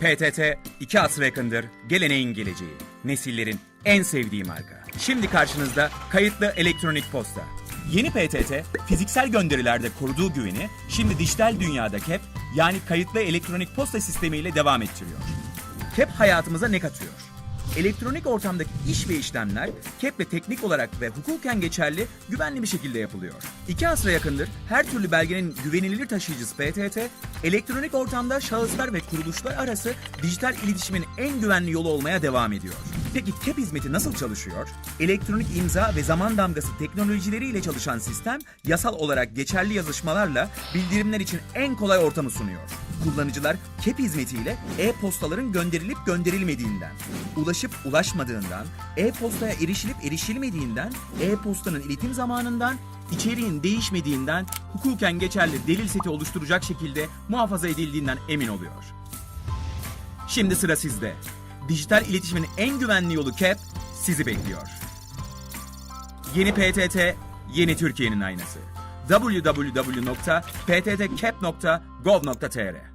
PTT iki asra yakındır geleneğin geleceği. Nesillerin en sevdiği marka. Şimdi karşınızda kayıtlı elektronik posta. Yeni PTT fiziksel gönderilerde koruduğu güveni şimdi dijital dünyada KEP yani kayıtlı elektronik posta sistemiyle devam ettiriyor. KEP hayatımıza ne katıyor? Elektronik ortamdaki iş ve işlemler KEP'le teknik olarak ve hukuken geçerli güvenli bir şekilde yapılıyor. İki asra yakındır her türlü belgenin güvenilir taşıyıcısı PTT, elektronik ortamda şahıslar ve kuruluşlar arası dijital iletişimin en güvenli yolu olmaya devam ediyor. Peki KEP hizmeti nasıl çalışıyor? Elektronik imza ve zaman damgası teknolojileriyle çalışan sistem yasal olarak geçerli yazışmalarla bildirimler için en kolay ortamı sunuyor. Kullanıcılar KEP hizmetiyle e-postaların gönderilip gönderilmediğinden, ulaşıp ulaşmadığından, e-postaya erişilip erişilmediğinden, e-postanın iletim zamanından, içeriğin değişmediğinden, hukuken geçerli delil seti oluşturacak şekilde muhafaza edildiğinden emin oluyor. Şimdi sıra sizde. Dijital iletişimin en güvenli yolu KEP sizi bekliyor. Yeni PTT, yeni Türkiye'nin aynası. www.pttkep.gov.tr